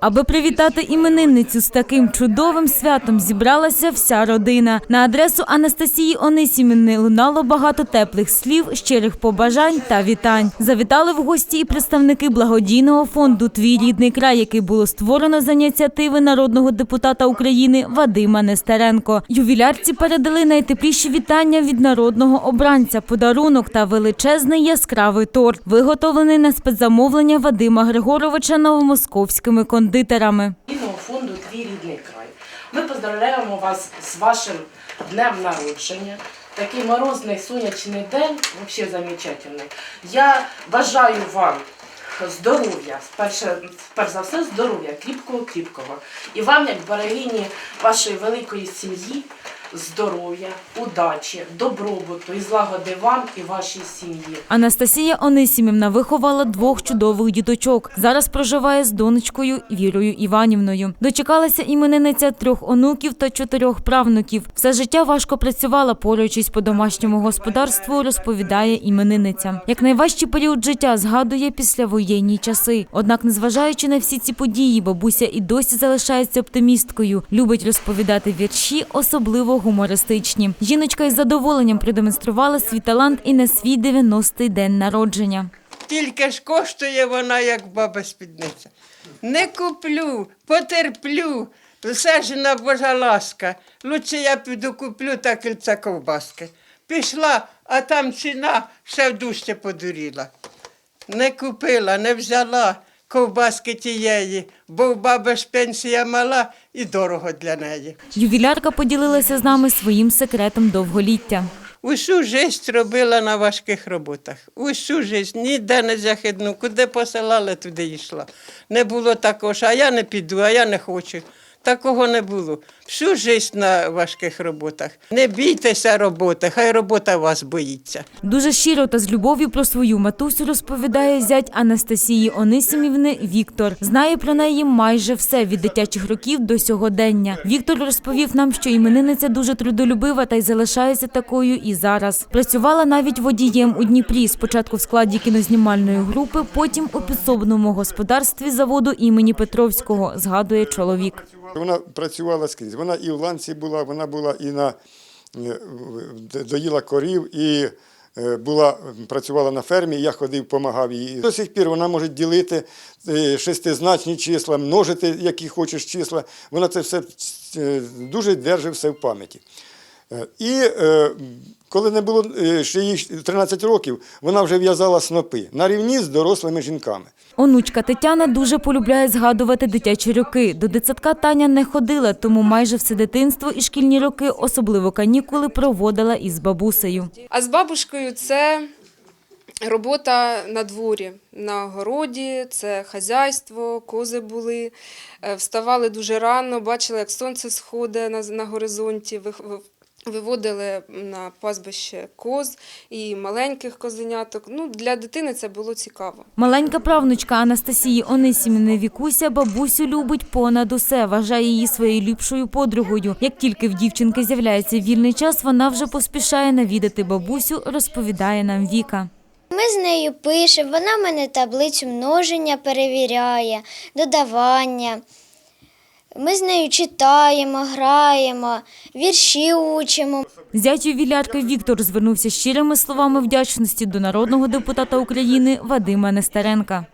Аби привітати іменинницю з таким чудовим святом, зібралася вся родина. На адресу Анастасії Онисімівни лунало багато теплих слів, щирих побажань та вітань. Завітали в гості і представники благодійного фонду Твій рідний край, який було створено за ініціативи народного депутата України Вадима Нестеренко. Ювілярці передали найтепліші вітання від народного обранця, подарунок та величезний яскравий торт, виготовлений на спецзамовлення Вадима Григоровича новомосковськими кондитерами. Фонду Твій рідний край. Ми поздравляємо вас з вашим днем народження. Такий морозний сонячний день, взагалі замечательний. Я бажаю вам здоров'я, перш за все, здоров'я, кріпкого, кріпкого. І вам, як берегині вашої великої сім'ї, здоров'я, удачі, добробуту і злагоди вам і вашій сім'ї. Анастасія Онисімівна виховала двох чудових діточок. Зараз проживає з донечкою Вірою Іванівною. Дочекалася іменинниця трьох онуків та чотирьох правнуків. Все життя важко працювала, поруючись по домашньому господарству, розповідає іменинниця. Як найважчий період життя згадує післявоєнні часи. Однак, незважаючи на всі ці події, бабуся і досі залишається оптимісткою. Любить розповідати вірші, особливо гумористичні. Жіночка із задоволенням продемонструвала свій талант і на свій 90-й день народження. Тільки ж коштує вона, як баба спідниця. Не куплю, потерплю. Все ж на Божа ласка. Лучше я піду куплю та кільця ковбаски. Пішла, а там ціна ще вдужче подуріла. Не купила, не взяла ковбаски тієї, бо в баби ж пенсія мала і дорого для неї. Ювілярка поділилася з нами своїм секретом довголіття. Усю життя робила на важких роботах. Усю життя, ніде не захидну, куди посилали, туди йшла. Не було також, а я не піду, а я не хочу. Такого не було. Всю життя на важких роботах. Не бійтеся роботи, хай робота вас боїться. Дуже щиро та з любов'ю про свою матусю розповідає зять Анастасії Онисімівни Віктор. Знає про неї майже все від дитячих років до сьогодення. Віктор розповів нам, що іменинниця дуже трудолюбива та й залишається такою і зараз. Працювала навіть водієм у Дніпрі. Спочатку в складі кінознімальної групи, потім у підсобному господарстві заводу імені Петровського. Згадує чоловік. Вона працювала скрізь. Вона і в ланці була, вона була і на е, доїла корів, і е, була, працювала на фермі, я ходив, допомагав їй. До сих пір вона може ділити е, шестизначні числа, множити, які хочеш числа. Вона це все дуже держить все в пам'яті. Е, І е, коли не було е, ще їй 13 років, вона вже в'язала снопи на рівні з дорослими жінками. Онучка Тетяна дуже полюбляє згадувати дитячі роки. До дитсадка Таня не ходила, тому майже все дитинство і шкільні роки, особливо канікули, проводила із бабусею. А з бабушкою це робота на дворі, на городі, це хазяйство, кози були. Вставали дуже рано, бачили, як сонце сходить на, на горизонті. Виводили на пастбище коз і маленьких козеняток. Ну, для дитини це було цікаво. Маленька правнучка Анастасії Онисімівни Вікуся бабусю любить понад усе, вважає її своєю ліпшою подругою. Як тільки в дівчинки з'являється вільний час, вона вже поспішає навідати бабусю, розповідає нам Віка. Ми з нею пишемо, вона мене таблицю множення перевіряє, додавання. Ми з нею читаємо, граємо, вірші учимо. Зятю вілярки Віктор звернувся щирими словами вдячності до народного депутата України Вадима Нестеренка.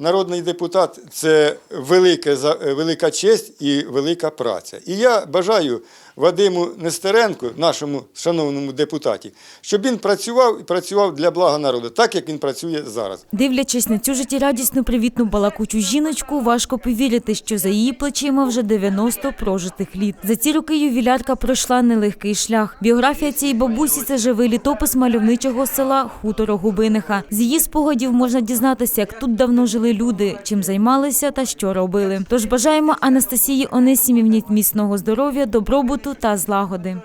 Народний депутат це велика, за- велика честь і велика праця. І я бажаю Вадиму Нестеренку, нашому шановному депутаті, щоб він працював і працював для блага народу, так як він працює зараз. Дивлячись на цю життєрадісну привітну балакучу жіночку, важко повірити, що за її плечима вже 90 прожитих літ. За ці роки ювілярка пройшла нелегкий шлях. Біографія цієї бабусі це живий літопис мальовничого села Хуторо-Губиниха. З її спогадів можна дізнатися, як тут давно жили люди, чим займалися та що робили. Тож бажаємо Анастасії Онисімівні міцного здоров'я, добробуту та злагоди.